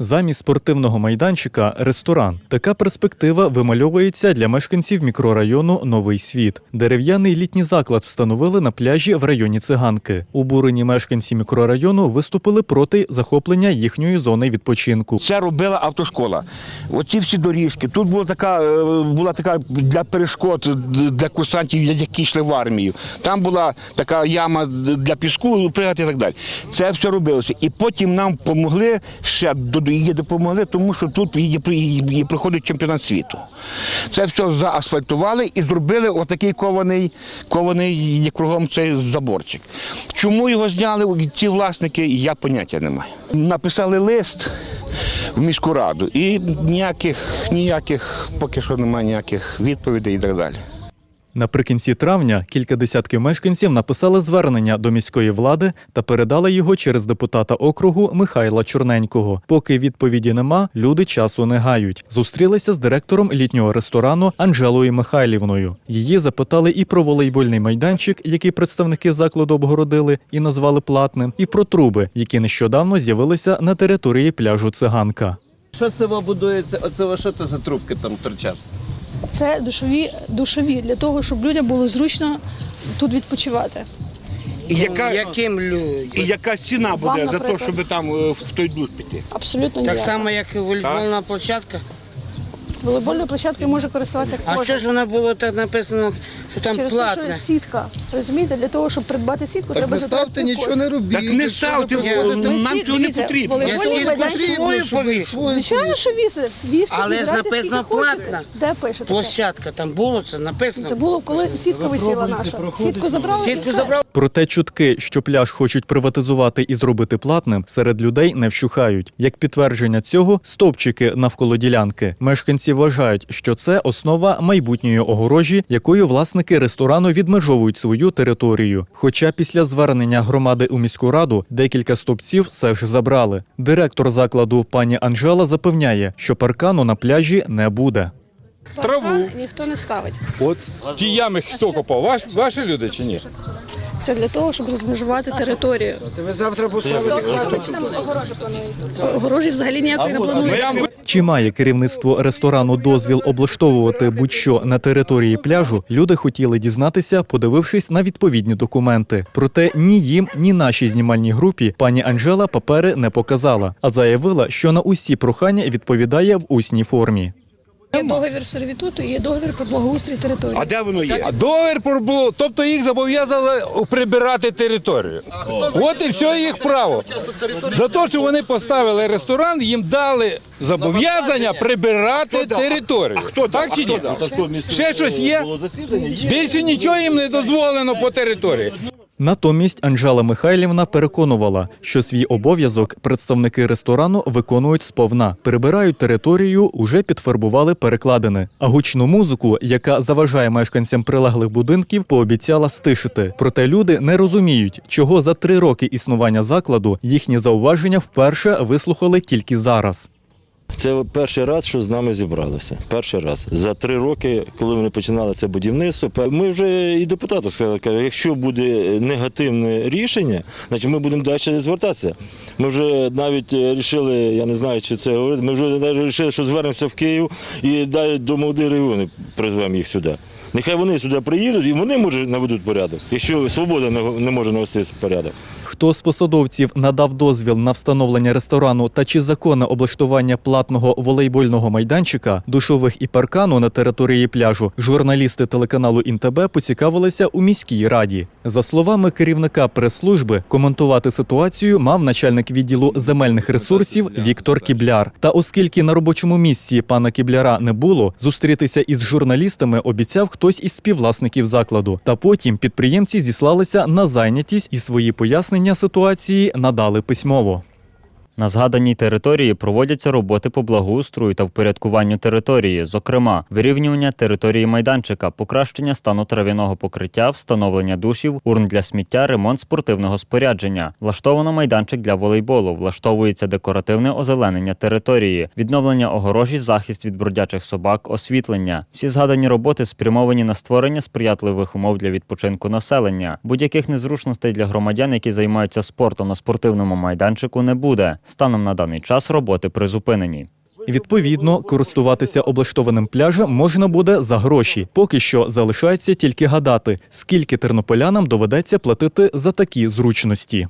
Замість спортивного майданчика ресторан. Така перспектива вимальовується для мешканців мікрорайону Новий світ. Дерев'яний літній заклад встановили на пляжі в районі циганки. Обурені мешканці мікрорайону виступили проти захоплення їхньої зони відпочинку. Це робила автошкола. Оці всі доріжки. Тут була така, е, була така для перешкод для курсантів, які йшли в армію. Там була така яма для піску, пригати і так далі. Це все робилося. І потім нам допомогли ще до її допомогли, тому що тут її проходить чемпіонат світу. Це все заасфальтували і зробили отакий кований, кований кругом цей заборчик. Чому його зняли ці власники, я поняття не маю. Написали лист в міську раду і ніяких, ніяких, поки що немає ніяких відповідей і так далі. Наприкінці травня кілька десятків мешканців написали звернення до міської влади та передали його через депутата округу Михайла Чорненького. Поки відповіді нема, люди часу не гають. Зустрілися з директором літнього ресторану Анжелою Михайлівною. Її запитали і про волейбольний майданчик, який представники закладу обгородили і назвали платним, і про труби, які нещодавно з'явилися на території пляжу Циганка. Що це будується? Оце що це за трубки там торчать? Це душові, душові для того, щоб людям було зручно тут відпочивати. І яка, Яким людям? і яка ціна буде Вам, за те, наприклад. щоб там е, в той душ піти? Абсолютно Так ніяк. само, як і волейбольна площадка. Волейбольною площадкою може користуватися А кожен. що ж вона було так написано, що там Через те, що платне? сітка. Розумієте, для того, щоб придбати сітку, Так треба не ставте, нічого кошти. не робіть. Так не Якщо ставте, ви Ми нам сіт- цього не дивіться, потрібно. волейбольний Я сітку майданчик- свою Потрібно, щоб свою Звичайно, що вісити. Вішати, Але ж написано платна. Де пише таке? Площадка там було, це написано. Це було, коли сітка висіла наша. Сітку забрали і Сітку все. забрали. Проте чутки, що пляж хочуть приватизувати і зробити платним, серед людей не вщухають. Як підтвердження цього, стовпчики навколо ділянки. Мешканці вважають, що це основа майбутньої огорожі, якою власники ресторану відмежовують свою територію. Хоча після звернення громади у міську раду декілька стовпців все ж забрали. Директор закладу пані Анжела запевняє, що паркану на пляжі не буде. Паркан ніхто не ставить. От ті ями хто копав? Ваш, ваші люди чи ні? Це для того, щоб розмежувати територію. Ви завтра поставите Чи там огорожі планується? Огорожі взагалі ніякої не Ну, планується. Чи має керівництво ресторану дозвіл облаштовувати будь-що на території пляжу? Люди хотіли дізнатися, подивившись на відповідні документи. Проте ні їм, ні нашій знімальній групі пані Анжела папери не показала, а заявила, що на усі прохання відповідає в усній формі. Є договір сервітуту є договір про благоустрій території. А де воно є? А договір про було, тобто їх зобов'язали прибирати територію. От і все їх право. За те, що вони поставили ресторан, їм дали зобов'язання прибирати територію. Хто так чи ні? Ще щось є? Більше нічого їм не дозволено по території. Натомість Анжела Михайлівна переконувала, що свій обов'язок представники ресторану виконують сповна, прибирають територію, уже підфарбували перекладини. А гучну музику, яка заважає мешканцям прилеглих будинків, пообіцяла стишити. Проте люди не розуміють, чого за три роки існування закладу їхні зауваження вперше вислухали тільки зараз. Це перший раз, що з нами зібралися. Перший раз. За три роки, коли вони починали це будівництво, ми вже і депутату сказали, каже, якщо буде негативне рішення, значить ми будемо далі звертатися. Ми вже навіть рішили, я не знаю, чи це говорити, ми вже навіть рішили, що звернемося в Київ і далі до молодих регіони призвемо їх сюди. Нехай вони сюди приїдуть і вони може наведуть порядок, якщо свобода не може навести порядок. Хто з посадовців надав дозвіл на встановлення ресторану та чи законне облаштування платного волейбольного майданчика, душових і паркану на території пляжу, журналісти телеканалу Інтебе поцікавилися у міській раді. За словами керівника прес-служби, коментувати ситуацію мав начальник відділу земельних ресурсів Віктор Кібляр. Та оскільки на робочому місці пана Кібляра не було, зустрітися із журналістами обіцяв хтось із співвласників закладу. Та потім підприємці зіслалися на зайнятість і свої пояснення ситуації надали письмово. На згаданій території проводяться роботи по благоустрою та впорядкуванню території, зокрема, вирівнювання території майданчика, покращення стану трав'яного покриття, встановлення душів, урн для сміття, ремонт спортивного спорядження. Влаштовано майданчик для волейболу, влаштовується декоративне озеленення території, відновлення огорожі, захист від бродячих собак, освітлення. Всі згадані роботи спрямовані на створення сприятливих умов для відпочинку населення. Будь-яких незручностей для громадян, які займаються спортом на спортивному майданчику, не буде. Станом на даний час роботи призупинені. Відповідно, користуватися облаштованим пляжем можна буде за гроші. Поки що залишається тільки гадати, скільки тернополянам доведеться платити за такі зручності.